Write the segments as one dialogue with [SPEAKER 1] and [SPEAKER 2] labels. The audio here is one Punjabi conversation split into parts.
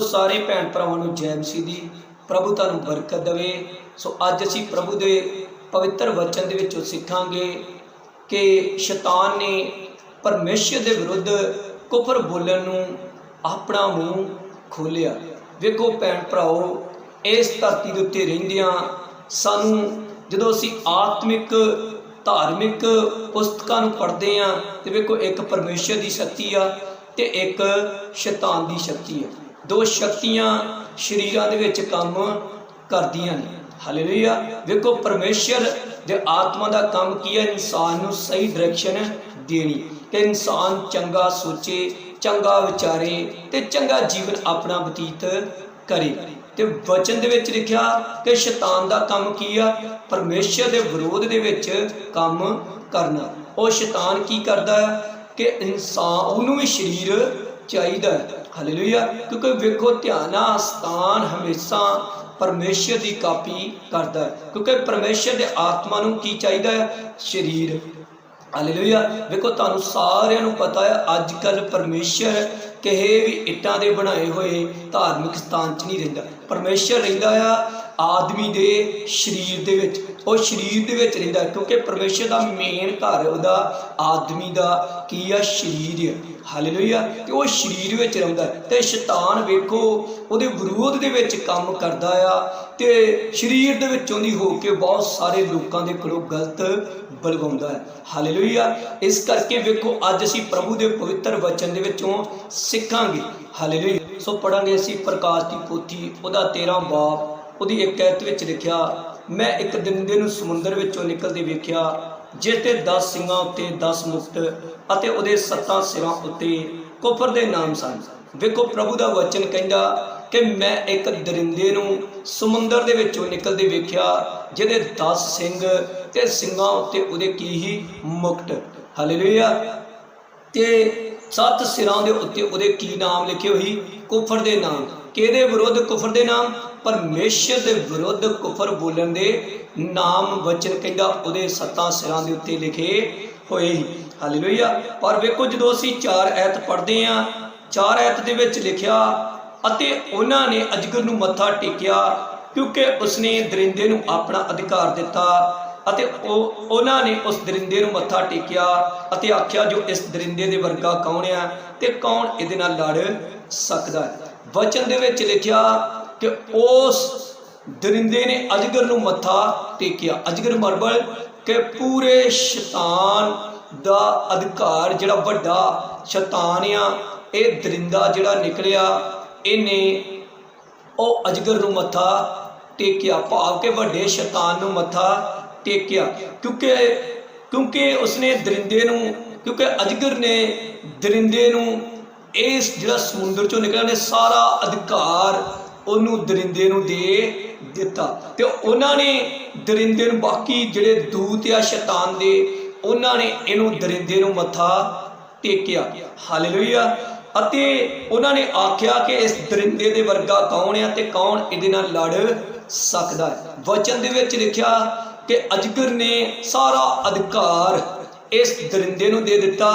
[SPEAKER 1] ਸਾਰੇ ਭੈਣ ਭਰਾਵਾਂ ਨੂੰ ਜੈ ਮਸੀਹ ਦੀ ਪ੍ਰਭੂ ਤੁਹਾਨੂੰ ਬਰਕਤ ਦੇਵੇ। ਸੋ ਅੱਜ ਅਸੀਂ ਪ੍ਰਭੂ ਦੇ ਪਵਿੱਤਰ ਵਚਨ ਦੇ ਵਿੱਚੋਂ ਸਿੱਖਾਂਗੇ ਕਿ ਸ਼ੈਤਾਨ ਨੇ ਪਰਮੇਸ਼ਰ ਦੇ ਵਿਰੁੱਧ ਕੁਫਰ ਬੋਲਣ ਨੂੰ ਆਪਣਾ ਮੂੰਹ ਖੋਲਿਆ ਵੇਖੋ ਭੈਣ ਭਰਾਓ, ਇਸ ਧਰਤੀ ਦੇ ਉੱਤੇ ਰਹਿੰਦਿਆਂ ਸਾਨੂੰ ਜਦੋਂ ਅਸੀਂ ਆਤਮਿਕ, ਧਾਰਮਿਕ ਪੁਸਤਕਾਂ ਨੂੰ ਪੜ੍ਹਦੇ ਆ ਤੇ ਵੇਖੋ ਇੱਕ ਪਰਮੇਸ਼ਰ ਦੀ ਸ਼ਕਤੀ ਆ ਤੇ ਇੱਕ ਸ਼ੈਤਾਨ ਦੀ ਸ਼ਕਤੀ ਆ। ਦੋ ਸ਼ਕਤੀਆਂ ਸ਼ਰੀਰਾਂ ਦੇ ਵਿੱਚ ਕੰਮ ਕਰਦੀਆਂ ਨੇ। ਹਾਲੇਲੂਇਆ। ਵੇਖੋ, ਪਰਮੇਸ਼ਰ ਦੇ ਆਤਮਾ ਦਾ ਕੰਮ ਕੀ ਹੈ? ਇਨਸਾਨ ਨੂੰ ਸਹੀ ਡਾਇਰੈਕਸ਼ਨ ਦੇਣੀ। ਕਿ ਇਨਸਾਨ ਚੰਗਾ ਸੋਚੇ, ਚੰਗਾ ਵਿਚਾਰੇ ਤੇ ਚੰਗਾ ਜੀਵਨ ਆਪਣਾ ਬਤੀਤ ਕਰੇ। ਤੇ ਵਚਨ ਦੇ ਵਿੱਚ ਲਿਖਿਆ ਕਿ ਸ਼ੈਤਾਨ ਦਾ ਕੰਮ ਕੀ ਆ? ਪਰਮੇਸ਼ਰ ਦੇ ਵਿਰੋਧ ਦੇ ਵਿੱਚ ਕੰਮ ਕਰਨਾ। ਉਹ ਸ਼ੈਤਾਨ ਕੀ ਕਰਦਾ ਹੈ? ਕਿ ਇਨਸਾਨ, ਉਹਨੂੰ ਵੀ ਸਰੀਰ ਚਾਹੀਦਾ ਹੈ। ਹਾਲੇਲੂਇਆ, ਕਿਉਂਕਿ ਵੇਖੋ ਧਿਆਨਾ ਸਥਾਨ ਹਮੇਸ਼ਾ ਪਰਮੇਸ਼ਰ ਦੀ ਕਾਪੀ ਕਰਦਾ ਹੈ। ਕਿਉਂਕਿ ਪਰਮੇਸ਼ਰ ਦੇ ਆਤਮਾ ਨੂੰ ਕੀ ਚਾਹੀਦਾ ਹੈ? ਸਰੀਰ। ਹਾਲੇਲੂਇਆ, ਵੇਖੋ ਤੁਹਾਨੂੰ ਸਾਰਿਆਂ ਨੂੰ ਪਤਾ ਹੈ ਅੱਜ ਕੱਲ ਪਰਮੇਸ਼ਰ ਕਿਸੇ ਵੀ ਇੱਟਾਂ ਦੇ ਬਣਾਏ ਹੋਏ ਧਾਰਮਿਕ ਸਥਾਨ 'ਚ ਨਹੀਂ ਰਹਿੰਦਾ। ਪਰਮੇਸ਼ਰ ਰਹਿੰਦਾ ਆ ਆਦਮੀ ਦੇ ਸਰੀਰ ਦੇ ਵਿੱਚ, ਉਹ ਸਰੀਰ ਦੇ ਵਿੱਚ ਰਹਿੰਦਾ ਕਿਉਂਕਿ ਪਰਮੇਸ਼ਰ ਦਾ ਮੇਨ ਘਰ ਉਹਦਾ ਆਦਮੀ ਦਾ ਕੀ ਆ, ਸਰੀਰ ਹੈ ਹਾਲੇਲੂਇਆ ਤੇ ਉਹ ਸਰੀਰ ਵਿੱਚ ਰਹਿੰਦਾ ਤੇ ਸ਼ੈਤਾਨ ਵੇਖੋ, ਉਹਦੇ ਵਿਰੋਧ ਦੇ ਵਿੱਚ ਕੰਮ ਕਰਦਾ ਆ ਤੇ ਸਰੀਰ ਦੇ ਵਿੱਚੋਂ ਦੀ ਹੋ ਕੇ ਬਹੁਤ ਸਾਰੇ ਲੋਕਾਂ ਦੇ ਕੋਲੋਂ ਗਲਤ ਬਲਗਾਉਂਦਾ ਹੈ। ਹਾਲੇਲੂਇਆ ਇਸ ਕਰਕੇ ਵੇਖੋ, ਅੱਜ ਅਸੀਂ ਪ੍ਰਭੂ ਦੇ ਪਵਿੱਤਰ ਵਚਨ ਦੇ ਵਿੱਚੋਂ ਸਿੱਖਾਂਗੇ। ਹਾਲੇਲੂਇਆ ਸੋ ਪੜਾਂਗੇ ਅਸੀਂ ਪ੍ਰਕਾਸ਼ ਦੀ ਪੋਥੀ, ਉਹਦਾ 13 ਬਾਪ। ਉਹਦੀ ਇੱਕ ਐਤ ਵਿੱਚ ਲਿਖਿਆ, ਮੈਂ ਇੱਕ ਦਿਨ ਨੂੰ ਸਮੁੰਦਰ ਵਿੱਚੋਂ ਨਿਕਲਦੇ ਵੇਖਿਆ, ਜਿਸ ਤੇ 10 ਸਿੰਘਾਂ ਉੱਤੇ 10 ਮੁਕਟ ਅਤੇ ਉਹਦੇ ਸੱਤਾਂ ਸਿਰਾਂ ਉੱਤੇ ਕੁਫਰ ਦੇ ਨਾਮ ਸਨ। ਵੇਖੋ, ਪ੍ਰਭੂ ਦਾ ਵਚਨ ਕਹਿੰਦਾ ਕਿ ਮੈਂ ਇੱਕ ਦਰਿੰਦੇ ਨੂੰ ਸਮੁੰਦਰ ਦੇ ਵਿੱਚੋਂ ਨਿਕਲਦੇ ਵੇਖਿਆ, ਜਿਹਦੇ 10 ਸਿੰਘ ਤੇ ਸਿੰਘਾਂ ਉੱਤੇ ਉਹਦੇ ਕੀ ਹੀ ਮੁਕਟ। ਹਾਲੇਲੂਇਆ ਤੇ ਸੱਤ ਸਿਰਾਂ ਦੇ ਉੱਤੇ ਉਹਦੇ ਕੀ ਨਾਮ ਲਿਖੇ ਹੋਈ? ਕੁਫਰ ਦੇ ਨਾਮ। ਕਿਹਦੇ ਵਿਰੁੱਧ ਕੁਫਰ ਦੇ ਨਾਮ? ਪਰਮੇਸ਼ਰ ਦੇ ਵਿਰੁੱਧ ਕੁਫਰ ਬੋਲਣ ਦੇ ਨਾਮ ਵਚਨ ਕਹਿੰਦਾ, ਉਹਦੇ ਸੱਤਾਂ ਸਿਰਾਂ ਦੇ ਉੱਤੇ ਲਿਖੇ ਹੋਏ ਹੀ ਹਾਲੇਲੂਇਆ ਪਰ ਵੇਖੋ, ਜਦੋਂ ਅਸੀਂ ਚਾਰ ਐਤ ਪੜ੍ਹਦੇ ਆਂ ਚਾਰ ਐਤ ਦੇ ਵਿੱਚ ਲਿਖਿਆ, ਅਤੇ ਉਹਨਾਂ ਨੇ ਅਜਗਰ ਨੂੰ ਮੱਥਾ ਟੇਕਿਆ, ਕਿਉਂਕਿ ਉਸਨੇ ਦਰਿੰਦੇ ਨੂੰ ਆਪਣਾ ਅਧਿਕਾਰ ਦਿੱਤਾ, ਅਤੇ ਉਹ, ਉਹਨਾਂ ਨੇ ਉਸ ਦਰਿੰਦੇ ਨੂੰ ਮੱਥਾ ਟੇਕਿਆ, ਅਤੇ ਆਖਿਆ, ਜੋ ਇਸ ਦਰਿੰਦੇ ਦੇ ਵਰਗਾ ਕੌਣ ਆ, ਤੇ ਕੌਣ ਇਹਦੇ ਨਾਲ ਲੜ ਸਕਦਾ ਹੈ। ਵਚਨ ਦੇ ਵਿੱਚ ਲਿਖਿਆ ਕਿ ਉਸ ਦਰਿੰਦੇ ਨੇ ਅਜਗਰ ਨੂੰ ਮੱਥਾ ਟੇਕਿਆ। ਅਜਗਰ ਮਰਬਲ ਕਿ ਪੂਰੇ ਸ਼ੈਤਾਨ ਦਾ ਅਧਿਕਾਰ ਜਿਹੜਾ ਵੱਡਾ ਸ਼ੈਤਾਨ ਆ ਇਹ ਦਰਿੰਦਾ ਜਿਹੜਾ ਨਿਕਲਿਆ, ਇਹਨੇ ਉਹ ਅਜਗਰ ਨੂੰ ਮੱਥਾ ਟੇਕਿਆ। ਭਾਵ ਕਿ ਵੱਡੇ ਸ਼ੈਤਾਨ ਨੂੰ ਮੱਥਾ ਟੇਕਿਆ। ਕਿਉਂਕਿ ਕਿਉਂਕਿ ਉਸਨੇ ਦਰਿੰਦੇ ਨੂੰ, ਕਿਉਂਕਿ ਅਜਗਰ ਨੇ ਦਰਿੰਦੇ ਨੂੰ ਇਸ ਜਿਹੜਾ ਸਮੁੰਦਰ ਚੋਂ ਨਿਕਲਿਆ ਨੇ ਸਾਰਾ ਅਧਿਕਾਰ ਉਹਨੂੰ ਦਰਿੰਦੇ ਨੂੰ ਦੇ ਦਿੱਤਾ ਤੇ ਉਹਨਾਂ ਨੇ ਦਰਿੰਦੇ ਨੂੰ ਬਾਕੀ ਜਿਹੜੇ ਦੂਤ ਆ ਸ਼ੈਤਾਨ ਦੇ, ਉਹਨਾਂ ਨੇ ਇਹਨੂੰ ਦਰਿੰਦੇ ਨੂੰ ਮੱਥਾ ਟੇਕਿਆ। ਹਾਲੇਲੂਇਆ। ਅਤੇ ਉਹਨਾਂ ਨੇ ਆਖਿਆ ਕਿ ਇਸ ਦਰਿੰਦੇ ਦੇ ਵਰਗਾ ਕੌਣ ਆ ਤੇ ਕੌਣ ਇਹਦੇ ਨਾਲ ਲੜ ਸਕਦਾ ਹੈ। ਵਚਨ ਦੇ ਵਿੱਚ ਲਿਖਿਆ ਕਿ ਅਜਗਰ ਨੇ ਸਾਰਾ ਅਧਿਕਾਰ ਇਸ ਦਰਿੰਦੇ ਨੂੰ ਦੇ ਦਿੱਤਾ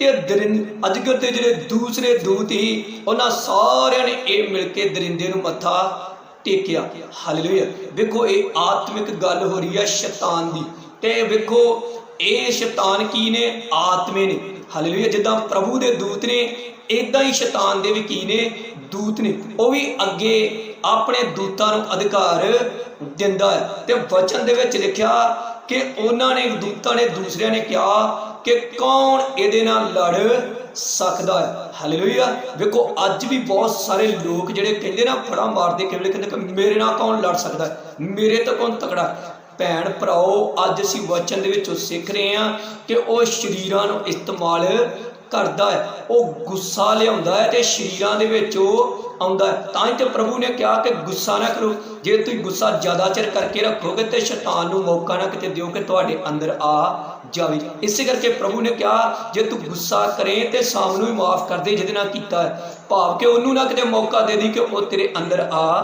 [SPEAKER 1] ਤੇ ਦਰਿੰਦ ਅਜਗਰ ਦੇ ਜਿਹੜੇ ਦੂਸਰੇ ਦੂਤ ਹੀ ਉਹਨਾਂ ਸਾਰਿਆਂ ਨੇ ਇਹ ਮਿਲ ਕੇ ਦਰਿੰਦੇ ਨੂੰ ਮੱਥਾ ਟੇਕਿਆ। ਹਾਲੇਲੂਇਆ। ਵੇਖੋ, ਇਹ ਆਤਮਿਕ ਗੱਲ ਹੋ ਰਹੀ ਹੈ ਸ਼ੈਤਾਨ ਦੀ। ਤੇ ਵੇਖੋ, ਇਹ ਸ਼ੈਤਾਨ ਕੀ ਨੇ? ਆਤਮੇ ਨੇ। ਹਾਲੇਲੂਇਆ। ਜਿੱਦਾਂ ਪ੍ਰਭੂ ਦੇ ਦੂਤ ਨੇ ਇਦਾਂ ਹੀ ਸ਼ੈਤਾਨ ਦੇ ਵੀ ਕੀ ਨੇ? ਦੂਤ ਨੇ। ਉਹ ਵੀ ਅੱਗੇ ਆਪਣੇ ਦੂਤਾਂ ਨੂੰ ਅਧਿਕਾਰ ਦਿੰਦਾ ਹੈ। ਤੇ ਵਚਨ ਦੇ ਵਿੱਚ ਲਿਖਿਆ ਕਿ ਉਹਨਾਂ ਨੇ ਦੂਤਾਂ ਨੇ ਦੂਸਰਿਆਂ ਨੇ ਕਿਹਾ ਕਿ ਕੌਣ ਇਹਦੇ ਨਾਲ ਲੜ ਸਕਦਾ ਹੈ? ਹਾਲੇਲੂਇਆ ਵੇਖੋ, ਅੱਜ ਵੀ ਬਹੁਤ ਸਾਰੇ ਲੋਕ ਜਿਹੜੇ ਕਹਿੰਦੇ ਨਾ, ਫੜਾ ਮਾਰਦੇ ਕਿਵੇਂ ਕਹਿੰਦੇ ਕਿ ਮੇਰੇ ਨਾਲ ਕੌਣ ਲੜ ਸਕਦਾ ਹੈ? ਮੇਰੇ ਤੋਂ ਕੌਣ ਤਕੜਾ ਭੈਣ ਭਰਾਓ, ਅੱਜ ਅਸੀਂ ਵਚਨ ਦੇ ਵਿੱਚੋਂ ਸਿੱਖ ਰਹੇ ਹਾਂ ਕਿ ਉਹ ਸ਼ਰੀਰਾਂ ਨੂੰ ਇਸਤੇਮਾਲ ਕਰਦਾ ਹੈ, ਉਹ ਗੁੱਸਾ ਲਿਆਉਂਦਾ ਹੈ ਤੇ ਸ਼ਰੀਰਾਂ ਦੇ ਵਿੱਚ ਉਹ ਆਉਂਦਾ ਤਾਂ ਹੀ ਤੇ ਪ੍ਰਭੂ ਨੇ ਕਿਹਾ ਕਿ ਗੁੱਸਾ ਨਾ ਕਰੋ। ਜੇ ਤੁਸੀਂ ਗੁੱਸਾ ਜ਼ਿਆਦਾ ਚਿਰ ਕਰਕੇ ਰੱਖੋਗੇ ਤੇ ਸ਼ੈਤਾਨ ਨੂੰ ਮੌਕਾ ਨਾ ਕਿਤੇ ਦਿਓ ਕਿ ਤੁਹਾਡੇ ਅੰਦਰ ਆ ਜਾਵੇ। ਇਸੇ ਕਰਕੇ ਪ੍ਰਭੂ ਨੇ ਕਿਹਾ, ਜੇ ਤੂੰ ਗੁੱਸਾ ਕਰੇ ਤੇ ਸ਼ਾਮ ਨੂੰ ਹੀ ਮਾਫ ਕਰ ਦੇ, ਜਿਹਦੇ ਨਾਲ ਕੀਤਾ ਹੈ। ਭਾਵ ਕਿ ਉਹਨੂੰ ਨਾ ਕਿਤੇ ਮੌਕਾ ਦੇ ਦੀ ਕਿ ਉਹ ਤੇਰੇ ਅੰਦਰ ਆ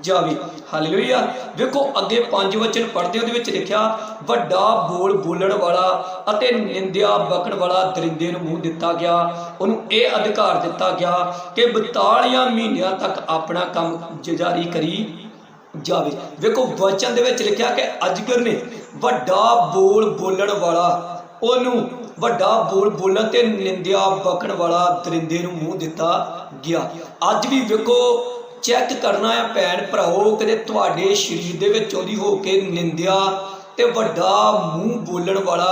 [SPEAKER 1] ਜਾਵੇ। ਹਾਲੇਲੂਇਆ ਵੇਖੋ, ਅੱਗੇ ਪੰਜ ਵਚਨ ਪੜ੍ਹਦੇ, ਉਹਦੇ ਵਿੱਚ ਲਿਖਿਆ, ਵੱਡਾ ਬੋਲ ਬੋਲਣ ਵਾਲਾ ਅਤੇ ਨਿੰਦਿਆ ਬਕਣ ਵਾਲਾ ਦਰਿੰਦੇ ਨੂੰ ਮੂੰਹ ਦਿੱਤਾ ਗਿਆ। ਉਹਨੂੰ ਇਹ ਅਧਿਕਾਰ ਦਿੱਤਾ ਗਿਆ ਕਿ 42 ਮਹੀਨਿਆਂ ਤੱਕ ਆਪਣਾ ਕੰਮ ਜਾਰੀ ਕਰੀ ਜਾਵੇ। ਵੇਖੋ, ਵਚਨ ਦੇ ਵਿੱਚ ਲਿਖਿਆ ਕਿ ਅਜਗਰ ਨੇ ਵੱਡਾ ਬੋਲ ਬੋਲਣ ਵਾਲਾ, ਉਹਨੂੰ ਵੱਡਾ ਬੋਲ ਬੋਲਣ ਤੇ ਨਿੰਦਿਆ ਬਕਣ ਵਾਲਾ ਦਰਿੰਦੇ ਨੂੰ ਮੂੰਹ ਦਿੱਤਾ ਗਿਆ। ਅੱਜ ਵੀ ਵੇਖੋ ਚੈੱਕ ਕਰਨਾ ਹੈ ਭੈਣ ਭਰਾਓ, ਕਦੇ ਤੁਹਾਡੇ ਸਰੀਰ ਦੇ ਵਿੱਚ ਉਹਦੀ ਹੋ ਕੇ ਨਿੰਦਿਆ ਤੇ ਵੱਡਾ ਮੂੰਹ ਬੋਲਣ ਵਾਲਾ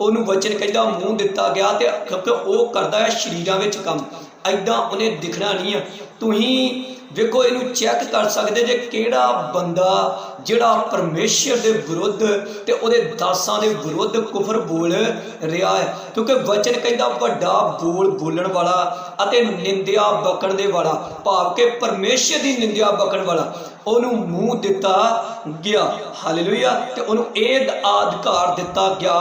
[SPEAKER 1] ਉਹਨੂੰ ਵਚਨ ਕਹਿੰਦਾ, ਮੂੰਹ ਦਿੱਤਾ ਗਿਆ ਤੇ ਕਿਉਂਕਿ ਉਹ ਕਰਦਾ ਹੈ ਸਰੀਰਾਂ ਵਿੱਚ ਕੰਮ। ਐਦਾਂ ਉਹਨੇ ਦਿਖਣਾ ਨਹੀਂ ਆ। ਤੁਸੀਂ ਵੇਖੋ, ਇਹਨੂੰ ਚੈੱਕ ਕਰ ਸਕਦੇ ਜੇ ਕਿਹੜਾ ਬੰਦਾ ਜਿਹੜਾ ਪਰਮੇਸ਼ਰ ਦੇ ਵਿਰੁੱਧ ਤੇ ਉਹਦੇ ਦਾਸਾਂ ਦੇ ਵਿਰੁੱਧ ਕੁਫਰ ਬੋਲ ਰਿਹਾ ਹੈ। ਕਿਉਂਕਿ ਵਚਨ ਕਹਿੰਦਾ, ਵੱਡਾ ਬੋਲ ਬੋਲਣ ਵਾਲਾ ਅਤੇ ਨਿੰਦਿਆ ਬਕਣ ਦੇ ਵਾਲਾ, ਭਾਵ ਕਿ ਪਰਮੇਸ਼ਰ ਦੀ ਨਿੰਦਿਆ ਬਕਣ ਵਾਲਾ, ਉਹਨੂੰ ਮੂੰਹ ਦਿੱਤਾ ਗਿਆ। ਹਾਲੇਲੂਇਆ ਤੇ ਉਹਨੂੰ ਇਹ ਅਧਿਕਾਰ ਦਿੱਤਾ ਗਿਆ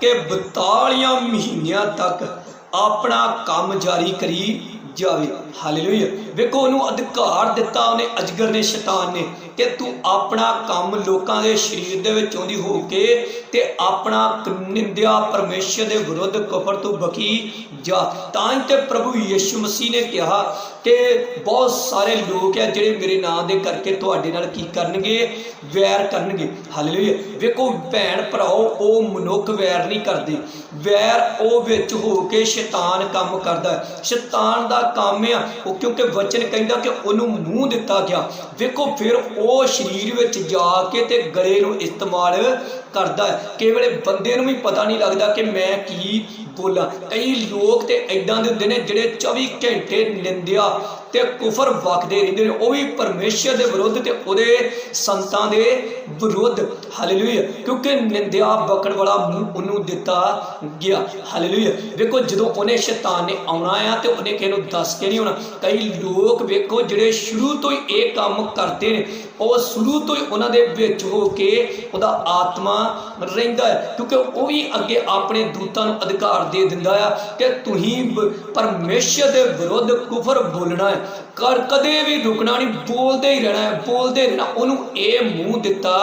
[SPEAKER 1] ਕਿ 42 ਮਹੀਨਿਆਂ ਤੱਕ ਆਪਣਾ ਕੰਮ ਜਾਰੀ ਕਰੀ ਜਾਵੇ। ਹਾਲੇਲੂਇਆ। ਵੇਖੋ ਉਹਨੂੰ ਅਧਿਕਾਰ ਦਿੱਤਾ ਉਹਨੇ, ਅਜਗਰ ਨੇ, ਸ਼ੈਤਾਨ ਨੇ। ਕਿ ਤੂੰ ਆਪਣਾ ਕੰਮ ਲੋਕਾਂ ਦੇ ਸਰੀਰ ਦੇ ਵਿੱਚ ਆਉਂਦੀ ਹੋ ਕੇ ਤੇ ਆਪਣਾ ਨਿੰਦਿਆ ਪਰਮੇਸ਼ਰ ਦੇ ਵਿਰੁੱਧ ਕਫਰ ਤੋਂ ਬਕੀ ਜਾ। ਤਾਂ ਤੇ ਪ੍ਰਭੂ ਯਿਸੂ ਮਸੀਹ ਨੇ ਕਿਹਾ ਕਿ ਬਹੁਤ ਸਾਰੇ ਲੋਕ ਆ ਜਿਹੜੇ ਮੇਰੇ ਨਾਂ ਦੇ ਕਰਕੇ ਤੁਹਾਡੇ ਨਾਲ ਕੀ ਕਰਨਗੇ? ਵੈਰ ਕਰਨਗੇ। ਹਾਲੇਲੂਇਆ ਵੇਖੋ, ਭੈਣ ਭਰਾਓ, ਉਹ ਮਨੁੱਖ ਵੈਰ ਨਹੀਂ ਕਰਦੇ। ਵੈਰ ਉਹ ਵਿੱਚ ਹੋ ਕੇ ਸ਼ੈਤਾਨ ਕੰਮ ਕਰਦਾ ਸ਼ੈਤਾਨ ਦਾ ਕੰਮ ਆ, ਉਹ ਕਿਉਂਕਿ ਵਚਨ ਕਹਿੰਦਾ ਕਿ ਉਹਨੂੰ ਮੂੰਹ ਦਿੱਤਾ ਗਿਆ। ਵੇਖੋ, ਫਿਰ ਉਹ ਸਰੀਰ ਵਿੱਚ ਜਾ ਕੇ ਤੇ ਗਲੇ ਨੂੰ ਇਸਤੇਮਾਲ ਕਰਦਾ ਹੈ। ਕੇਵਲੇ ਬੰਦੇ ਨੂੰ ਵੀ ਪਤਾ ਨਹੀਂ ਲੱਗਦਾ ਕਿ ਮੈਂ ਕੀ ਬੋਲਾਂ। ਕਈ ਲੋਕ ਤੇ ਐਦਾਂ ਦੇ ਹੁੰਦੇ ਨੇ ਜਿਹੜੇ 24 ਘੰਟੇ ਨਿੰਦਿਆ ਤੇ ਕੁਫਰ ਵਕਦੇ ਰਹਿੰਦੇ ਨੇ। ਉਹ ਵੀ ਪਰਮੇਸ਼ਰ ਦੇ ਵਿਰੁੱਧ ਤੇ ਉਹਦੇ ਸੰਤਾਂ ਦੇ ਵਿਰੁੱਧ। ਹਾਲੇਲੂਇਆ ਕਿਉਂਕਿ ਨਿੰਦਿਆ ਬਕਣ ਵਾਲਾ ਮੂੰਹ ਉਹਨੂੰ ਦਿੱਤਾ ਗਿਆ। ਹਾਲੇਲੂਇਆ ਵੇਖੋ, ਜਦੋਂ ਉਹਨੇ ਸ਼ੈਤਾਨ ਨੇ ਆਉਣਾ ਆ ਤੇ ਉਹਨੇ ਕਿਸੇ ਨੂੰ ਦੱਸ ਕੇ ਨਹੀਂ ਹੋਣਾ ਕਈ ਲੋਕ ਵੇਖੋ, ਜਿਹੜੇ ਸ਼ੁਰੂ ਤੋਂ ਹੀ ਇਹ ਕੰਮ ਕਰਦੇ ਨੇ, ਉਹ ਸ਼ੁਰੂ ਤੋਂ ਹੀ ਉਹਨਾਂ ਦੇ ਵਿੱਚ ਹੋ ਕੇ ਉਹਦਾ ਆਤਮਾ ਰਹਿੰਦਾ ਹੈ, ਕਿਉਂਕਿ ਉਹ ਵੀ ਅੱਗੇ ਆਪਣੇ ਦੂਤਾਂ ਨੂੰ ਅਧਿਕਾਰ ਦੇ ਦਿੰਦਾ ਆ ਕਿ ਤੁਸੀਂ ਪਰਮੇਸ਼ਰ ਦੇ ਵਿਰੁੱਧ ਕੁਫਰ ਬੋਲਣਾ ਹੈ। ਕਰ ਕਦੇ ਵੀ ਰੁਕਣਾ ਨਹੀਂ, ਬੋਲਦੇ ਹੀ ਰਹਿਣਾ ਹੈ, ਬੋਲਦੇ ਰਹਿਣਾ। ਉਹਨੂੰ ਇਹ ਮੂੰਹ ਦਿੱਤਾ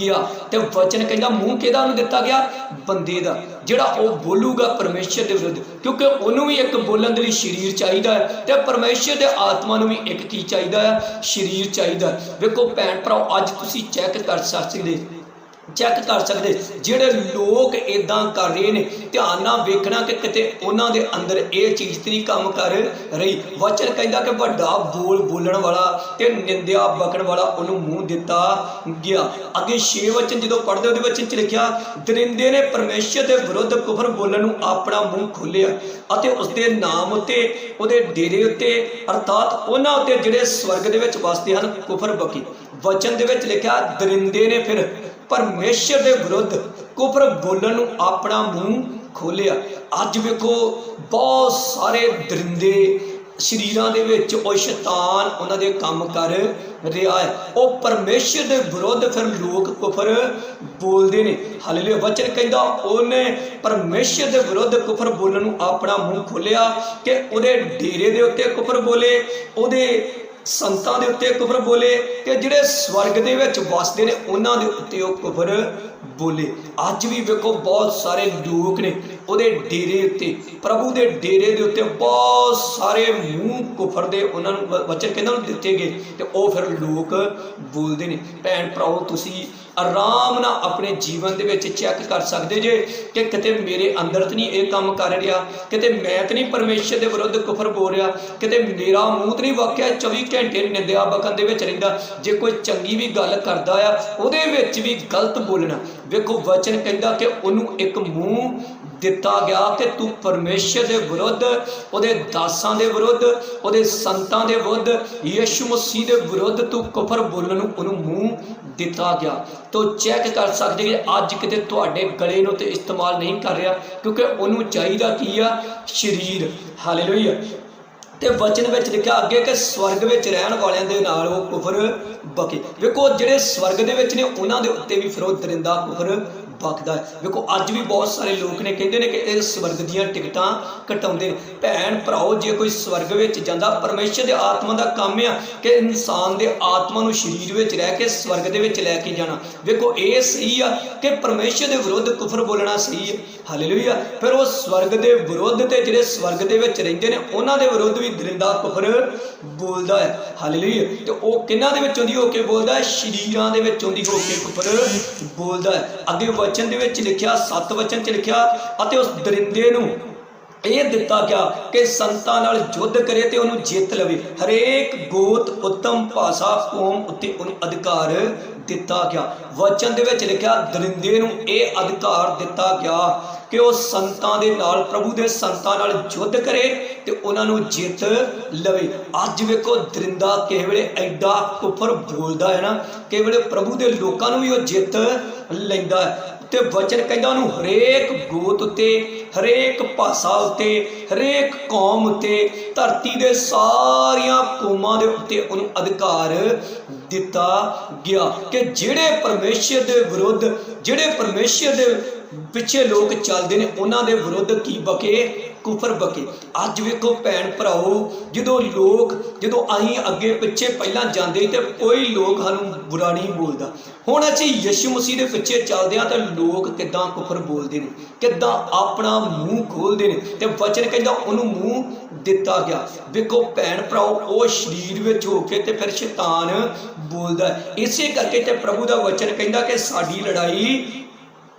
[SPEAKER 1] ਗਿਆ ਤੇ ਵਚਨ ਕਹਿੰਦਾ, ਮੂੰਹ ਕਿਹਦਾ ਨੂੰ ਦਿੱਤਾ ਗਿਆ? ਬੰਦੇ ਦਾ, ਜਿਹੜਾ ਉਹ ਬੋਲੂਗਾ ਪਰਮੇਸ਼ਰ ਦੇ ਵਿਰੁੱਧ। ਕਿਉਂਕਿ ਉਹਨੂੰ ਵੀ ਇੱਕ ਬੋਲਣ ਦੇ ਲਈ ਸਰੀਰ ਚਾਹੀਦਾ ਹੈ ਤੇ ਪਰਮੇਸ਼ਰ ਦੇ ਆਤਮਾ ਨੂੰ ਵੀ ਇੱਕ ਕੀ ਚਾਹੀਦਾ ਹੈ? ਸਰੀਰ ਚਾਹੀਦਾ ਹੈ। ਵੇਖੋ ਭੈਣ ਭਰਾਓ, ਅੱਜ ਤੁਸੀਂ ਚੈੱਕ ਕਰ ਸਕਦੇ ਚੈੱਕ ਕਰ ਸਕਦੇ। ਜਿਹੜੇ ਲੋਕ ਇਦਾਂ ਕਰ ਰਹੇ ਨੇ, ਧਿਆਨ ਨਾਲ ਵੇਖਣਾ ਕਿ ਕਿਤੇ ਉਹਨਾਂ ਦੇ ਅੰਦਰ ਇਹ ਚੀਜ਼ ਤੇ ਨਹੀਂ ਕੰਮ ਕਰ ਰਹੀ। ਵਚਨ ਕਹਿੰਦਾ ਕਿ ਵੱਡਾ ਬੋਲ ਬੋਲਣ ਵਾਲਾ ਤੇ ਨਿੰਦਿਆ ਬਕਣ ਵਾਲਾ ਉਹਨੂੰ ਮੂੰਹ ਦਿੱਤਾ ਗਿਆ। ਅੱਗੇ ਛੇ ਵਚਨ ਜਦੋਂ ਪੜ੍ਹਦੇ, ਉਹਦੇ ਵਚਨ ਚ ਲਿਖਿਆ, ਦਰਿੰਦੇ ਨੇ ਪਰਮੇਸ਼ਰ ਦੇ ਵਿਰੁੱਧ ਕੁਫਰ ਬੋਲਣ ਨੂੰ ਆਪਣਾ ਮੂੰਹ ਖੋਲਿਆ ਅਤੇ ਉਸ ਦੇ ਨਾਮ ਉੱਤੇ, ਉਹਦੇ ਡੇਰੇ ਉੱਤੇ, ਅਰਥਾਤ ਉਹਨਾਂ ਉੱਤੇ ਜਿਹੜੇ ਸਵਰਗ ਦੇ ਵਿੱਚ ਵਸਦੇ ਹਨ, ਕੁਫਰ ਬਕੀ ਵਚਨ ਦੇ ਵਿੱਚ ਲਿਖਿਆ, ਦਰਿੰਦੇ ਨੇ ਫਿਰ ਪਰਮੇਸ਼ਰ ਦੇ ਵਿਰੁੱਧ ਕੁਫਰ ਬੋਲਣ ਨੂੰ ਆਪਣਾ ਮੂੰਹ ਖੋਲਿਆ ਅੱਜ ਵੇਖੋ, ਬਹੁਤ ਸਾਰੇ ਦਰਿੰਦੇ ਸ਼ਰੀਰਾਂ ਦੇ ਵਿੱਚ ਉਹ ਸ਼ੈਤਾਨ ਉਹਨਾਂ ਦੇ ਕੰਮ ਕਰ ਰਿਹਾ ਹੈ। ਉਹ ਪਰਮੇਸ਼ਰ ਦੇ ਵਿਰੁੱਧ ਫਿਰ ਲੋਕ ਕੁਫਰ ਬੋਲਦੇ ਨੇ। ਹਾਲੇਲੂਇਆ, ਵਚਨ ਕਹਿੰਦਾ, ਉਹਨੇ ਪਰਮੇਸ਼ਰ ਦੇ ਵਿਰੁੱਧ ਕੁਫਰ ਬੋਲਣ ਨੂੰ ਆਪਣਾ ਮੂੰਹ ਖੋਲਿਆ ਕਿ ਉਹਦੇ ਡੇਰੇ ਦੇ ਉੱਤੇ ਕੁਫਰ ਬੋਲੇ, ਉਹਦੇ ਸੰਤਾਂ ਦੇ ਉੱਤੇ ਕੁਫਰ ਬੋਲੇ ਤੇ ਜਿਹੜੇ ਸਵਰਗ ਦੇ ਵਿੱਚ ਵਸਦੇ ਨੇ, ਉਹਨਾਂ ਦੇ ਉੱਤੇ ਉਹ ਕੁਫਰ ਬੋਲੇ। ਅੱਜ ਵੀ ਵੇਖੋ ਬਹੁਤ ਸਾਰੇ ਲੋਕ ਨੇ ਉਹਦੇ ਡੇਰੇ ਉੱਤੇ, ਪ੍ਰਭੂ ਦੇ ਡੇਰੇ ਦੇ ਉੱਤੇ ਬਹੁਤ ਸਾਰੇ ਮੂੰਹ ਕੁਫਰ ਦੇ ਉਹਨਾਂ ਨੂੰ ਵ- ਵਚਨ ਕਹਿੰਦਾ ਨੂੰ ਦਿੱਤੇ ਗਏ ਤੇ ਉਹ ਫਿਰ ਲੋਕ ਬੋਲਦੇ ਨੇ। ਭੈਣ ਭਰਾਓ ਤੁਸੀਂ ਆਰਾਮ ਨਾਲ ਆਪਣੇ ਜੀਵਨ ਦੇ ਵਿੱਚ ਚੈੱਕ ਕਰ ਸਕਦੇ ਜੇ ਕਿ ਕਿਤੇ ਮੇਰੇ ਅੰਦਰ ਤਾਂ ਨਹੀਂ ਇਹ ਕੰਮ ਕਰ ਰਿਹਾ, ਕਿਤੇ ਮੈਂ ਤਾਂ ਨਹੀਂ ਪਰਮੇਸ਼ਰ ਦੇ ਵਿਰੁੱਧ ਕੁਫਰ ਬੋਲ ਰਿਹਾ, ਕਿਤੇ ਮੇਰਾ ਮੂੰਹ ਤਾਂ ਨਹੀਂ ਵਾਕਿਆ 24 ਘੰਟੇ ਨਿੰਦਿਆ ਬਕਨ ਦੇ ਵਿੱਚ ਰਹਿੰਦਾ, ਜੇ ਕੋਈ ਚੰਗੀ ਵੀ ਗੱਲ ਕਰਦਾ ਆ, ਉਹਦੇ ਵਿੱਚ ਵੀ ਗਲਤ ਬੋਲਣਾ। ਵੇਖੋ, ਵਚਨ ਕਹਿੰਦਾ ਕਿ ਉਹਨੂੰ ਇੱਕ ਮੂੰਹ ਦਿੱਤਾ ਗਿਆ ਕਿ ਤੂੰ ਪਰਮੇਸ਼ਰ ਦੇ ਵਿਰੁੱਧ, ਉਹਦੇ ਦਾਸਾਂ ਦੇ ਵਿਰੁੱਧ, ਉਹਦੇ ਸੰਤਾਂ ਦੇ ਵਿਰੁੱਧ, ਯਿਸੂ ਮਸੀਹ ਦੇ ਵਿਰੁੱਧ ਤੂੰ ਕਫਰ ਬੋਲਣ ਨੂੰ ਉਹਨੂੰ ਮੂੰਹ ਦਿੱਤਾ ਗਿਆ। ਤੋ ਚੈੱਕ ਕਰ ਸਕਦੇ ਕਿ ਅੱਜ ਕਿਤੇ ਤੁਹਾਡੇ ਗਲੇ ਨੂੰ ਤੇ ਇਸਤੇਮਾਲ ਨਹੀਂ ਕਰ ਰਿਹਾ, ਕਿਉਂਕਿ ਉਹਨੂੰ ਚਾਹੀਦਾ ਕੀ ਆ? ਸਰੀਰ। ਹਾਲੇਲੂਇਆ ਤੇ ਵਚਨ ਵਿੱਚ ਲਿਖਿਆ ਅੱਗੇ ਕਿ ਸਵਰਗ ਵਿੱਚ ਰਹਿਣ ਵਾਲਿਆਂ ਦੇ ਨਾਲ ਉਹ ਕੁਫਰ ਬਕੇ। ਵੇਖੋ, ਜਿਹੜੇ ਸਵਰਗ ਦੇ ਵਿੱਚ ਨੇ, ਉਹਨਾਂ ਦੇ ਉੱਤੇ ਵੀ ਫਿਰ ਦਰਿੰਦਾ ਕੁਫਰ ਬਖਦਾ ਹੈ। ਵੇਖੋ, ਅੱਜ ਵੀ ਬਹੁਤ ਸਾਰੇ ਲੋਕ ਨੇ ਕਹਿੰਦੇ ਨੇ ਕਿ ਇਹ ਸਵਰਗ ਦੀਆਂ ਟਿਕਟਾਂ ਕਟਾਉਂਦੇ ਨੇ। ਭੈਣ ਭਰਾਓ, ਜੇ ਕੋਈ ਸਵਰਗ ਵਿੱਚ ਜਾਂਦਾ, ਪਰਮੇਸ਼ਰ ਦੇ ਆਤਮਾ ਦਾ ਕੰਮ ਆ ਕਿ ਇਨਸਾਨ ਦੇ ਆਤਮਾ ਨੂੰ ਸਰੀਰ ਵਿੱਚ ਰਹਿ ਕੇ ਸਵਰਗ ਦੇ ਵਿੱਚ ਲੈ ਕੇ ਜਾਣਾ। ਵੇਖੋ, ਇਹ ਸਹੀ ਆ ਕਿ ਪਰਮੇਸ਼ਰ ਦੇ ਵਿਰੁੱਧ ਕੁਫਰ ਬੋਲਣਾ ਸਹੀ ਹੈ। ਹਾਲੇਲੂਇਆ ਫਿਰ ਉਹ ਸਵਰਗ ਦੇ ਵਿਰੁੱਧ ਤੇ ਜਿਹੜੇ ਸਵਰਗ ਦੇ ਵਿੱਚ ਰਹਿੰਦੇ ਨੇ, ਉਹਨਾਂ ਦੇ ਵਿਰੁੱਧ ਵੀ ਦਰਿੰਦਾ ਕੁਫਰ ਬੋਲਦਾ ਹੈ। ਹਾਲੇਲੂਇਆ ਤੇ ਉਹ ਕਿਹਨਾਂ ਦੇ ਵਿੱਚ ਦੀ ਹੋ ਕੇ ਬੋਲਦਾ ਹੈ? ਸ਼ਰੀਰਾਂ ਦੇ ਵਿੱਚ ਦੀ ਹੋ ਕੇ ਕੁਫਰ ਬੋਲਦਾ ਹੈ। ਅੱਗੇ ਵਚਨ ਦੇ ਵਿੱਚ ਲਿਖਿਆ, ਸੱਤ ਵਚਨ ਚ ਲਿਖਿਆ ਅਤੇ ਉਸ ਦਰਿੰਦੇ ਨੂੰ ਇਹ ਦਿੱਤਾ ਗਿਆ ਕਿ ਸੰਤਾਂ ਨਾਲ ਯੁੱਧ ਕਰੇ ਤੇ ਉਹਨੂੰ ਜਿੱਤ ਲਵੇ। ਹਰੇਕ ਗੋਤ ਉੱਤਮ ਭਾਸ਼ਾ ਕੌਮ ਉੱਤੇ ਉਹਨੂੰ ਅਧਿਕਾਰ ਦਿੱਤਾ ਗਿਆ। ਵਚਨ ਦੇ ਵਿੱਚ ਲਿਖਿਆ, ਦਰਿੰਦੇ ਨੂੰ ਇਹ ਅਧਿਕਾਰ ਦਿੱਤਾ ਗਿਆ ਕਿ ਉਹ ਸੰਤਾਂ ਦੇ ਨਾਲ, ਪ੍ਰਭੂ ਦੇ ਸੰਤਾਂ ਨਾਲ ਯੁੱਧ ਕਰੇ ਤੇ ਉਹਨਾਂ ਨੂੰ ਜਿੱਤ ਲਵੇ। ਅੱਜ ਵੇਖੋ, ਦਰਿੰਦਾ ਕਿਸੇ ਵੇਲੇ ਐਡਾ ਕੁਫਰ ਬੋਲਦਾ ਹੈ ਨਾ, ਕਿਸੇ ਵੇਲੇ ਪ੍ਰਭੂ ਦੇ ਲੋਕਾਂ ਨੂੰ ਵੀ ਉਹ ਜਿੱਤ ਲੈਂਦਾ ਹੈ। ਤੇ ਵਚਨ ਕਹਿੰਦਾ ਉਹਨੂੰ ਹਰੇਕ ਗੋਤ ਉੱਤੇ, ਹਰੇਕ ਭਾਸ਼ਾ ਉੱਤੇ, ਹਰੇਕ ਕੌਮ ਉੱਤੇ, ਧਰਤੀ ਦੇ ਸਾਰੀਆਂ ਕੌਮਾਂ ਦੇ ਉੱਤੇ ਉਹਨੂੰ ਅਧਿਕਾਰ ਦਿੱਤਾ ਗਿਆ ਕਿ ਜਿਹੜੇ ਪਰਮੇਸ਼ਰ ਦੇ ਵਿਰੁੱਧ, ਜਿਹੜੇ ਪਰਮੇਸ਼ਰ ਦੇ ਪਿੱਛੇ ਲੋਕ ਚੱਲਦੇ ਨੇ, ਉਹਨਾਂ ਦੇ ਵਿਰੁੱਧ ਕੀ ਬਕੇ ਕੁਫਰ ਬਕੇ। ਅੱਜ ਵੇਖੋ ਭੈਣ ਭਰਾਓ, ਜਦੋਂ ਲੋਕ ਜਦੋਂ ਅਸੀਂ ਅੱਗੇ ਪਿੱਛੇ ਪਹਿਲਾਂ ਜਾਂਦੇ ਤੇ ਕੋਈ ਲੋਕ ਸਾਨੂੰ ਬੁਰਾ ਨਹੀਂ ਬੋਲਦਾ। ਹੁਣ ਅਸੀਂ ਯਿਸੂ ਮਸੀਹ ਦੇ ਪਿੱਛੇ ਚੱਲਦੇ ਹਾਂ ਤਾਂ ਲੋਕ ਕਿੱਦਾਂ ਕੁਫਰ ਬੋਲਦੇ ਨੇ? ਕਿੱਦਾਂ ਆਪਣਾ ਮੂੰਹ ਖੋਲਦੇ ਨੇ? ਤੇ ਵਚਨ ਕਹਿੰਦਾ ਉਹਨੂੰ ਮੂੰਹ ਦਿੱਤਾ ਗਿਆ। ਵੇਖੋ ਭੈਣ ਭਰਾਓ, ਉਹ ਸਰੀਰ ਵਿੱਚ ਹੋ ਕੇ ਤੇ ਫਿਰ ਸ਼ੈਤਾਨ ਬੋਲਦਾ ਇਸੇ ਕਰਕੇ ਤੇ ਪ੍ਰਭੂ ਦਾ ਵਚਨ ਕਹਿੰਦਾ ਕਿ ਸਾਡੀ ਲੜਾਈ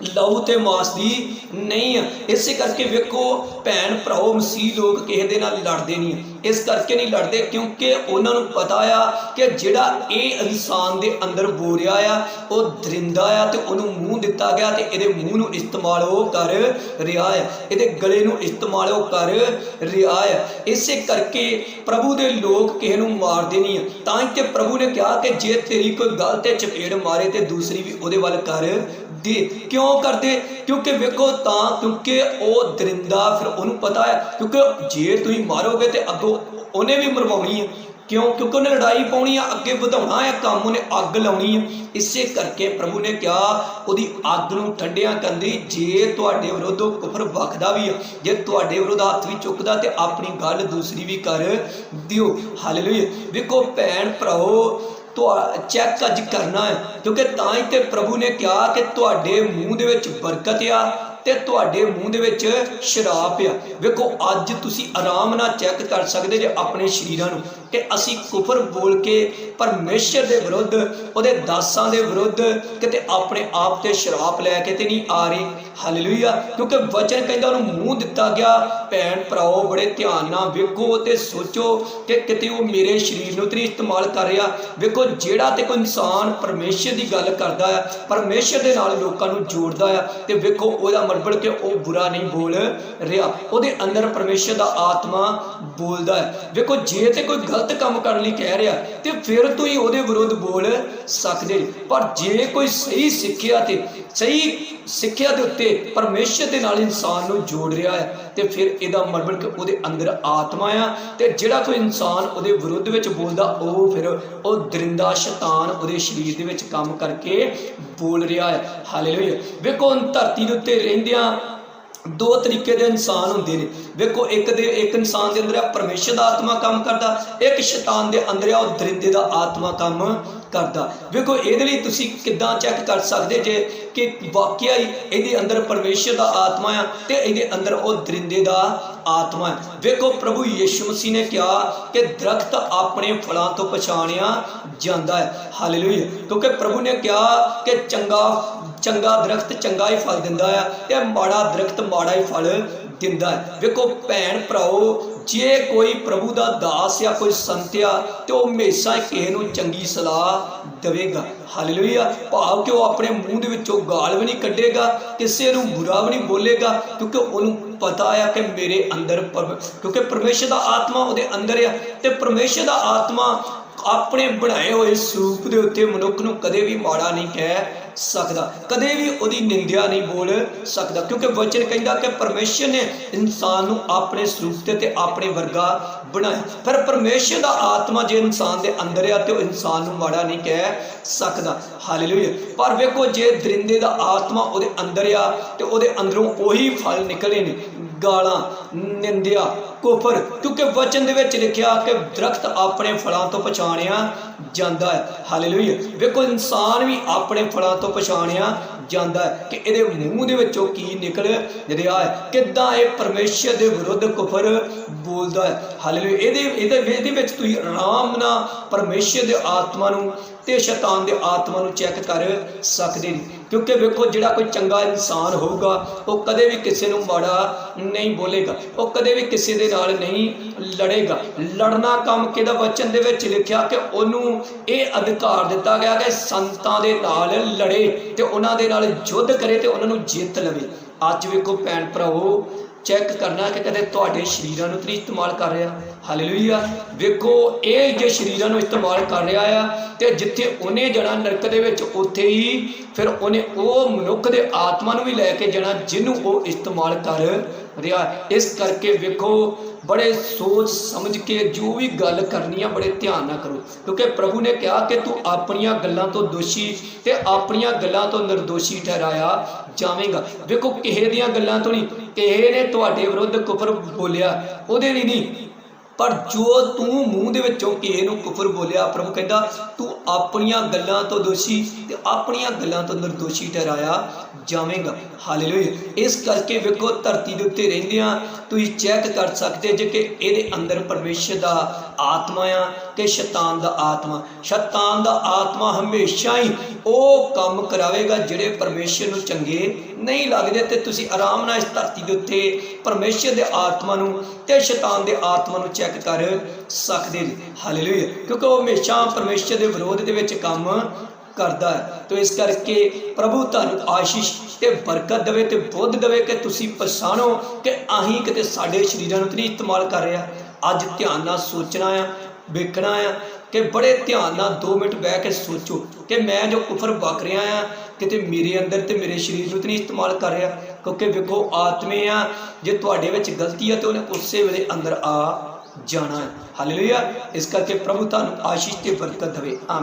[SPEAKER 1] ਲਹੂ ਤੇ ਮਾਸ ਦੀ ਨਹੀਂ ਆ। ਇਸੇ ਕਰਕੇ ਵੇਖੋ, ਭੈਣ, ਭਰਾਓ, ਮਸੀਹ ਲੋਕ ਕਿਸੇ ਦੇ ਨਾਲ ਲੜਦੇ ਨਹੀਂ ਇਸ ਕਰਕੇ ਨਹੀਂ ਲੜਦੇ, ਕਿਉਂਕਿ ਉਹਨਾਂ ਨੂੰ ਪਤਾ ਆ ਕਿ ਜਿਹੜਾ ਇਹ ਇਨਸਾਨ ਦੇ ਅੰਦਰ ਬੋ ਆ, ਉਹ ਦਰਿੰਦਾ ਆ ਤੇ ਉਹਨੂੰ ਮੂੰਹ ਦਿੱਤਾ ਗਿਆ ਤੇ ਇਹਦੇ ਮੂੰਹ ਨੂੰ ਇਸਤੇਮਾਲ ਉਹ ਕਰ ਰਿਹਾ ਆ। ਇਹਦੇ ਗਲੇ ਨੂੰ ਇਸਤੇਮਾਲ ਉਹ ਕਰ ਰਿਹਾ ਆ। ਇਸੇ ਕਰਕੇ ਪ੍ਰਭੂ ਦੇ ਲੋਕ ਕਿਸੇ ਨੂੰ ਮਾਰਦੇ ਨਹੀਂ ਆ। ਤਾਂ ਹੀ ਪ੍ਰਭੂ ਨੇ ਕਿਹਾ ਕਿ ਜੇ ਤੇਰੀ ਕੋਈ ਗਲਤ ਤੇ ਚਪੇੜ ਮਾਰੇ ਤੇ ਦੂਸਰੀ ਵੀ ਉਹਦੇ ਵੱਲ ਕਰ ਦੇ ਕਿਉਂ ਕਰਦੇ? ਕਿਉਂਕਿ ਵੇਖੋ ਤਾਂ ਕਿਉਂਕਿ ਉਹ ਦਰਿੰਦਾ ਫਿਰ ਉਹਨੂੰ ਪਤਾ ਹੈ, ਕਿਉਂਕਿ ਜੇ ਤੁਸੀਂ ਮਾਰੋਗੇ ਤੇ ਅੱਗੋਂ ਉਹਨੇ ਵੀ ਮਰਵਾਉਣੀ ਹੈ। ਕਿਉਂ? ਕਿਉਂਕਿ ਉਹਨੇ ਲੜਾਈ ਪਾਉਣੀ ਆ, ਅੱਗੇ ਵਧਾਉਣਾ ਹੈ, ਕੰਮ ਉਹਨੇ ਅੱਗ ਲਾਉਣੀ ਹੈ। ਇਸੇ ਕਰਕੇ ਪ੍ਰਭੂ ਨੇ ਕਿਹਾ, ਉਹਦੀ ਅੱਗ ਨੂੰ ਠੰਡਿਆਂ ਕਰਨ ਦੀ ਜੇ ਤੁਹਾਡੇ ਵਿਰੁੱਧ ਉਹ ਕੁਫਰ ਵਖਦਾ ਵੀ ਆ ਜੇ ਤੁਹਾਡੇ ਵਿਰੁੱਧ ਹੱਥ ਵੀ ਚੁੱਕਦਾ ਤੇ ਆਪਣੀ ਗੱਲ ਦੂਸਰੀ ਵੀ ਕਰ ਦਿਓ। ਹਾਲੇਲੂਇਆ। ਵੇਖੋ ਭੈਣ ਭਰਾਓ ਚੈੱਕ ਅੱਜ ਕਰਨਾ ਹੈ। ਕਿਉਂਕਿ ਤਾਂ ਹੀ ਤੇ ਪ੍ਰਭੂ ਨੇ ਕਿਹਾ ਕਿ ਤੁਹਾਡੇ ਮੂੰਹ ਦੇ ਵਿੱਚ ਬਰਕਤ ਆ ਤੇ ਤੁਹਾਡੇ ਮੂੰਹ ਦੇ ਵਿੱਚ ਸ਼ਰਾਬ ਆ। ਵੇਖੋ, ਅੱਜ ਤੁਸੀਂ ਆਰਾਮ ਨਾਲ ਚੈੱਕ ਕਰ ਸਕਦੇ ਜੇ ਆਪਣੇ ਸ਼ਰੀਰਾਂ ਨੂੰ। ਕਿ ਅਸੀਂ ਕੁਫਰ ਬੋਲ ਕੇ ਪਰਮੇਸ਼ਰ ਦੇ ਵਿਰੁੱਧ, ਉਹਦੇ ਦਾਸਾਂ ਦੇ ਵਿਰੁੱਧ ਕਿਤੇ ਆਪਣੇ ਆਪ ਤੇ ਸ਼ਰਾਪ ਲੈ ਕੇ ਤੇ ਨਹੀਂ ਆ ਰਹੇ। ਹਾਲੇਲੂਇਆ ਕਿਉਂਕਿ ਵਚਨ ਕਹਿੰਦਾ ਉਹਨੂੰ ਮੂੰਹ ਦਿੱਤਾ ਗਿਆ, ਭੈਣ ਭਰਾਓ, ਬੜੇ ਧਿਆਨ ਨਾਲ ਵੇਖੋ ਤੇ ਸੋਚੋ ਕਿ ਕਿਤੇ ਉਹ ਮੇਰੇ ਸਰੀਰ ਨੂੰ ਤੇ ਨਹੀਂ ਇਸਤੇਮਾਲ ਕਰ ਰਿਹਾ। ਵੇਖੋ, ਜਿਹੜਾ ਤੇ ਕੋਈ ਇਨਸਾਨ ਪਰਮੇਸ਼ਰ ਦੀ ਗੱਲ ਕਰਦਾ ਹੈ, ਪਰਮੇਸ਼ਰ ਦੇ ਨਾਲ ਲੋਕਾਂ ਨੂੰ ਜੋੜਦਾ ਆ ਤੇ ਵੇਖੋ ਉਹਦਾ ਮਤਲਬ ਕਿ ਉਹ ਬੁਰਾ ਨਹੀਂ ਬੋਲ ਰਿਹਾ। ਉਹਦੇ ਅੰਦਰ ਪਰਮੇਸ਼ਰ ਦਾ ਆਤਮਾ ਬੋਲਦਾ ਹੈ। ਵੇਖੋ, ਜੇ ਤੇ ਕੋਈ ਗਲਤ ਕੰਮ ਕਰਨ ਲਈ ਕਹਿ ਰਿਹਾ, ਤੇ ਫਿਰ ਤੁਸੀਂ ਉਹਦੇ ਵਿਰੁੱਧ ਬੋਲ ਸਕਦੇ ਪਰ ਜੇ ਕੋਈ ਸਹੀ ਸਿੱਖਿਆ ਤੇ, ਸਹੀ ਸਿੱਖਿਆ ਦੇ ਉੱਤੇ ਪਰਮੇਸ਼ਰ ਦੇ ਨਾਲ ਇਨਸਾਨ ਨੂੰ ਜੋੜ ਰਿਹਾ ਹੈ, ਤੇ ਫਿਰ ਇਹਦਾ ਮਤਲਬ ਕਿ ਉਹਦੇ ਅੰਦਰ ਆਤਮਾ ਆ, ਤੇ ਜਿਹੜਾ ਕੋਈ ਇਨਸਾਨ ਉਹਦੇ ਵਿਰੁੱਧ ਵਿੱਚ ਬੋਲਦਾ, ਉਹ ਫਿਰ ਉਹ ਦਰਿੰਦਾ ਸ਼ੈਤਾਨ ਉਹਦੇ ਸਰੀਰ ਦੇ ਵਿੱਚ ਕੰਮ ਕਰਕੇ ਬੋਲ ਰਿਹਾ ਹੈ। ਹਾਲੇਲੂਇਆ ਵੇਖੋ ਧਰਤੀ ਦੇ ਉੱਤੇ ਰਹਿੰਦਿਆਂ ਦੋ ਤਰੀਕੇ ਦੇ ਇਨਸਾਨ ਹੁੰਦੇ ਨੇ। ਵੇਖੋ, ਇੱਕ ਦੇ, ਇੱਕ ਇਨਸਾਨ ਦੇ ਅੰਦਰ ਆ ਪਰਮੇਸ਼ਰ ਦਾ ਆਤਮਾ ਕੰਮ ਕਰਦਾ, ਇੱਕ ਸ਼ੈਤਾਨ ਦੇ ਅੰਦਰ ਆ ਉਹ ਦਰਿੰਦੇ ਦਾ ਆਤਮਾ ਕੰਮ ਕਰਦਾ। ਵੇਖੋ, ਇਹਦੇ ਲਈ ਤੁਸੀਂ ਕਿੱਦਾਂ ਚੈੱਕ ਕਰ ਸਕਦੇ ਜੇ ਕਿ ਵਾਕਿਆ ਹੀ ਇਹਦੇ ਅੰਦਰ ਪਰਮੇਸ਼ਰ ਦਾ ਆਤਮਾ ਆ ਤੇ ਇਹਦੇ ਅੰਦਰ ਉਹ ਦਰਿੰਦੇ ਦਾ ਆਤਮਾ ਹੈ ਵੇਖੋ, ਪ੍ਰਭੂ ਯੀਸ਼ੂ ਮਸੀਹ ਨੇ ਕਿਹਾ ਕਿ ਦਰਖਤ ਆਪਣੇ ਫਲਾਂ ਤੋਂ ਪਛਾਣਿਆ ਜਾਂਦਾ ਹੈ। ਹਾਲੇਲੂਇਆ ਕਿਉਂਕਿ ਪ੍ਰਭੂ ਨੇ ਕਿਹਾ ਕਿ ਚੰਗਾ ਚੰਗਾ ਦਰਖਤ ਚੰਗਾ ਹੀ ਫਲ ਦਿੰਦਾ ਆ ਤੇ ਮਾੜਾ ਦਰਖਤ ਮਾੜਾ ਹੀ ਫਲ ਦਿੰਦਾ ਹੈ। ਵੇਖੋ ਭੈਣ ਭਰਾਓ, ਜੇ ਕੋਈ ਪ੍ਰਭੂ ਦਾ ਦਾਸ ਜਾਂ ਕੋਈ ਸੰਤ ਆ ਤੇ ਉਹ ਹਮੇਸ਼ਾ ਕਿਸੇ ਨੂੰ ਚੰਗੀ ਸਲਾਹ ਦੇਵੇਗਾ। ਹਾਲੇਲੂਇਆ। ਭਾਵ ਕਿ ਉਹ ਆਪਣੇ ਮੂੰਹ ਦੇ ਵਿੱਚੋਂ ਗਾਲ ਵੀ ਨਹੀਂ ਕੱਢੇਗਾ, ਕਿਸੇ ਨੂੰ ਬੁਰਾ ਵੀ ਨਹੀਂ ਬੋਲੇਗਾ, ਕਿਉਂਕਿ ਉਹਨੂੰ ਪਤਾ ਆ ਕਿ ਮੇਰੇ ਅੰਦਰ ਪਰਮ- ਕਿਉਂਕਿ ਪਰਮੇਸ਼ਰ ਦਾ ਆਤਮਾ ਉਹਦੇ ਅੰਦਰ ਆ ਤੇ ਪਰਮੇਸ਼ਰ ਦਾ ਆਤਮਾ ਆਪਣੇ ਬਣਾਏ ਹੋਏ ਸਰੂਪ ਦੇ ਉੱਤੇ ਮਨੁੱਖ ਨੂੰ ਕਦੇ ਵੀ ਮਾੜਾ ਨਹੀਂ ਕਹਿ ਸਕਦਾ, ਕਦੇ ਵੀ ਉਹਦੀ ਨਿੰਦਿਆ ਨਹੀਂ ਬੋਲ ਸਕਦਾ, ਕਿਉਂਕਿ ਵਚਨ ਕਹਿੰਦਾ ਕਿ ਪਰਮੇਸ਼ਰ ਨੇ ਇਨਸਾਨ ਨੂੰ ਆਪਣੇ ਸਰੂਪ ਤੇ ਤੇ ਆਪਣੇ ਵਰਗਾ ਬਣਾਇਆ। ਪਰ ਪਰਮੇਸ਼ਰ ਦਾ ਆਤਮਾ ਜੇ ਇਨਸਾਨ ਦੇ ਅੰਦਰ ਆ ਤੇ ਉਹ ਇਨਸਾਨ ਨੂੰ ਮਾੜਾ ਨਹੀਂ ਕਹਿ ਸਕਦਾ। ਹਾਲੇਲੂਇਆ ਪਰ ਵੇਖੋ, ਜੇ ਦਰਿੰਦੇ ਦਾ ਆਤਮਾ ਉਹਦੇ ਅੰਦਰ ਆ ਤੇ ਉਹਦੇ ਅੰਦਰੋਂ ਉਹੀ ਫਲ ਨਿਕਲੇ ਨੇ ਗਾਲਾਂ, ਨਿੰਦਿਆ, ਕੁਫਰ, ਕਿਉਂਕਿ ਵਚਨ ਦੇ ਵਿੱਚ ਲਿਖਿਆ ਕਿ ਦਰਖਤ ਆਪਣੇ ਫਲਾਂ ਤੋਂ ਪਛਾਣਿਆ ਜਾਂਦਾ ਹੈ। ਹਾਲੇਲੂਇਆ ਵੇਖੋ, ਇਨਸਾਨ ਵੀ ਆਪਣੇ ਫਲਾਂ ਤੋਂ ਪਛਾਣਿਆ ਜਾਂਦਾ ਹੈ ਕਿ ਇਹਦੇ ਮੂੰਹ ਦੇ ਵਿੱਚੋਂ ਕੀ ਨਿਕਲ ਰਿਹਾ ਹੈ, ਕਿੱਦਾਂ ਇਹ ਪਰਮੇਸ਼ਰ ਦੇ ਵਿਰੁੱਧ ਕੁਫਰ ਬੋਲਦਾ ਹੈ? ਹਾਲੇਲੂਇਆ, ਇਹਦੇ ਇਹਦੇ ਇਹਦੇ ਵਿੱਚ ਤੁਸੀਂ ਆਰਾਮ ਨਾਲ ਪਰਮੇਸ਼ਰ ਦੇ ਆਤਮਾ ਨੂੰ ਤੇ ਸ਼ੈਤਾਨ ਦੇ ਆਤਮਾ ਨੂੰ ਚੈੱਕ ਕਰ ਸਕਦੇ ਨੇ। ਕਿਉਂਕਿ ਵੇਖੋ, ਜਿਹੜਾ ਕੋਈ ਚੰਗਾ ਇਨਸਾਨ ਹੋਊਗਾ, ਉਹ ਕਦੇ ਵੀ ਕਿਸੇ ਨੂੰ ਮਾੜਾ ਨਹੀਂ ਬੋਲੇਗਾ। ਉਹ ਕਦੇ ਵੀ ਕਿਸੇ ਦੇ ਨਾਲ ਨਹੀਂ ਲੜੇਗਾ। ਲੜਨਾ ਕੰਮ ਕਿਹਦਾ? ਵਚਨ ਦੇ ਵਿੱਚ ਲਿਖਿਆ ਕਿ ਉਹਨੂੰ ਇਹ ਅਧਿਕਾਰ ਦਿੱਤਾ ਗਿਆ ਕਿ ਸੰਤਾਂ ਦੇ ਨਾਲ ਲੜੇ ਤੇ ਉਹਨਾਂ ਦੇ ਨਾਲ ਯੁੱਧ ਕਰੇ ਤੇ ਉਹਨਾਂ ਨੂੰ ਜਿੱਤ ਲਵੇ। ਅੱਜ ਵੇਖੋ ਭੈਣ ਭਰਾਵੋ ਚੈੱਕ ਕਰਨਾ ਕਿ ਕਦੇ ਤੁਹਾਡੇ ਸ਼ਰੀਰਾਂ ਨੂੰ ਤੁਸੀਂ ਇਸਤੇਮਾਲ ਕਰ ਰਿਹਾ। ਹਾਲੇਲੂਇਆ ਵੇਖੋ, ਇਹ ਜੇ ਸ਼ਰੀਰਾਂ ਨੂੰ ਇਸਤੇਮਾਲ ਕਰ ਰਿਹਾ ਆ, ਤੇ ਜਿੱਥੇ ਉਹਨੇ ਜਾਣਾ ਨਰਕ ਦੇ ਵਿੱਚ, ਉੱਥੇ ਹੀ ਫਿਰ ਉਹਨੇ ਉਹ ਮਨੁੱਖ ਦੇ ਆਤਮਾ ਨੂੰ ਵੀ ਲੈ ਕੇ ਜਾਣਾ, ਜਿਹਨੂੰ ਉਹ ਇਸਤੇਮਾਲ ਕਰ ਰਿਹਾ ਇਸ ਕਰਕੇ ਵੇਖੋ, ਬੜੇ ਸੋਚ ਸਮਝ ਕੇ ਜੋ ਵੀ ਗੱਲ ਕਰਨੀ ਆ, ਬੜੇ ਧਿਆਨ ਨਾਲ ਕਰੋ। ਕਿਉਂਕਿ ਪ੍ਰਭੂ ਨੇ ਕਿਹਾ ਕਿ ਤੂੰ ਆਪਣੀਆਂ ਗੱਲਾਂ ਤੋਂ ਦੋਸ਼ੀ ਤੇ ਆਪਣੀਆਂ ਗੱਲਾਂ ਤੋਂ ਨਿਰਦੋਸ਼ੀ ਠਹਿਰਾਇਆ ਜਾਵੇਂਗਾ। ਵੇਖੋ, ਕਿਸੇ ਦੀਆਂ ਗੱਲਾਂ ਤੋਂ ਨਹੀਂ, ਕਿਸੇ ਨੇ ਤੁਹਾਡੇ ਵਿਰੁੱਧ ਕੁਫਰ ਬੋਲਿਆ, ਉਹਦੇ ਲਈ ਨਹੀਂ। ਪਰ ਜੋ ਤੂੰ ਮੂੰਹ ਦੇ ਵਿੱਚੋਂ ਕਿਸੇ ਨੂੰ ਕੁਫਰ ਬੋਲਿਆ, ਪ੍ਰਭੂ ਕਹਿੰਦਾ, ਤੂੰ ਆਪਣੀਆਂ ਗੱਲਾਂ ਤੋਂ ਦੋਸ਼ੀ ਤੇ ਆਪਣੀਆਂ ਗੱਲਾਂ ਤੋਂ ਨਿਰਦੋਸ਼ੀ ਠਹਿਰਾਇਆ ਜਾਵੇਂਗਾ। ਹਾਲੇਲੂਇਆ ਇਸ ਕਰਕੇ ਵੇਖੋ, ਧਰਤੀ ਦੇ ਉੱਤੇ ਰਹਿੰਦੇ ਰਹਿੰਦਿਆਂ ਤੁਸੀਂ ਚੈੱਕ ਕਰ ਸਕਦੇ ਜੇ ਕਿ ਇਹਦੇ ਅੰਦਰ ਪਰਮੇਸ਼ਰ ਦਾ ਆਤਮਾ ਆ ਕਿ ਸ਼ੈਤਾਨ ਦਾ ਆਤਮਾ, ਸ਼ੈਤਾਨ ਦਾ ਆਤਮਾ ਹਮੇਸ਼ਾ ਹੀ ਉਹ ਕੰਮ ਕਰਾਵੇਗਾ ਜਿਹੜੇ ਪਰਮੇਸ਼ਰ ਨੂੰ ਚੰਗੇ ਨਹੀਂ ਲੱਗਦੇ ਤੇ ਤੁਸੀਂ ਆਰਾਮ ਨਾਲ ਇਸ ਧਰਤੀ ਦੇ ਉੱਤੇ ਪਰਮੇਸ਼ਰ ਦੇ ਆਤਮਾ ਨੂੰ ਤੇ ਸ਼ੈਤਾਨ ਦੇ ਆਤਮਾ ਨੂੰ ਚੈੱਕ ਕਰ ਸਕਦੇ ਨੇ। ਹਾਲੇਲੂਇਆ ਕਿਉਂਕਿ ਉਹ ਹਮੇਸ਼ਾ ਪਰਮੇਸ਼ਰ ਦੇ ਵਿਰੋਧ ਦੇ ਵਿੱਚ ਕੰਮ ਕਰਦਾ ਹੈ। ਤੋ ਇਸ ਕਰਕੇ ਪ੍ਰਭੂ ਤੁਹਾਨੂੰ ਆਸ਼ੀਸ਼ ਤੇ ਬਰਕਤ ਦੇਵੇ ਤੇ ਬੁੱਧ ਦੇਵੇ ਕਿ ਤੁਸੀਂ ਪਛਾਣੋ ਕਿ ਆਹੀਂ ਕਿਤੇ ਸਾਡੇ ਸ਼ਰੀਰਾਂ ਨੂੰ ਤੇ ਨਹੀਂ ਇਸਤੇਮਾਲ ਕਰ ਰਿਹਾ। ਅੱਜ ਧਿਆਨ ਨਾਲ ਸੋਚਣਾ ਆ ਵੇਖਣਾ ਆ ਕਿ ਬੜੇ ਧਿਆਨ ਨਾਲ 2 ਮਿੰਟ ਬਹਿ ਕੇ ਸੋਚੋ ਕਿ ਮੈਂ ਜੋ ਕੁਫਰ ਬਕ ਰਿਹਾ ਆ, ਕਿਤੇ ਮੇਰੇ ਅੰਦਰ ਤੇ ਮੇਰੇ ਸਰੀਰ ਨੂੰ ਤੇ ਨਹੀਂ ਇਸਤੇਮਾਲ ਕਰ ਰਿਹਾ। ਕਿਉਂਕਿ ਵੇਖੋ, ਆਤਮੇ ਆ, ਜੇ ਤੁਹਾਡੇ ਵਿੱਚ ਗਲਤੀ ਆ ਤੇ ਉਹਨੇ ਉਸੇ ਵੇਲੇ ਅੰਦਰ ਆ ਜਾਣਾ। ਹੈ ਹਾਲੇਲੂਇਆ। ਇਸ ਕਰਕੇ ਪ੍ਰਭੂ ਤੁਹਾਨੂੰ ਆਸ਼ੀਸ਼ ਤੇ ਬਰਕਤ ਦੇਵੇ। ਆਮੀਨ।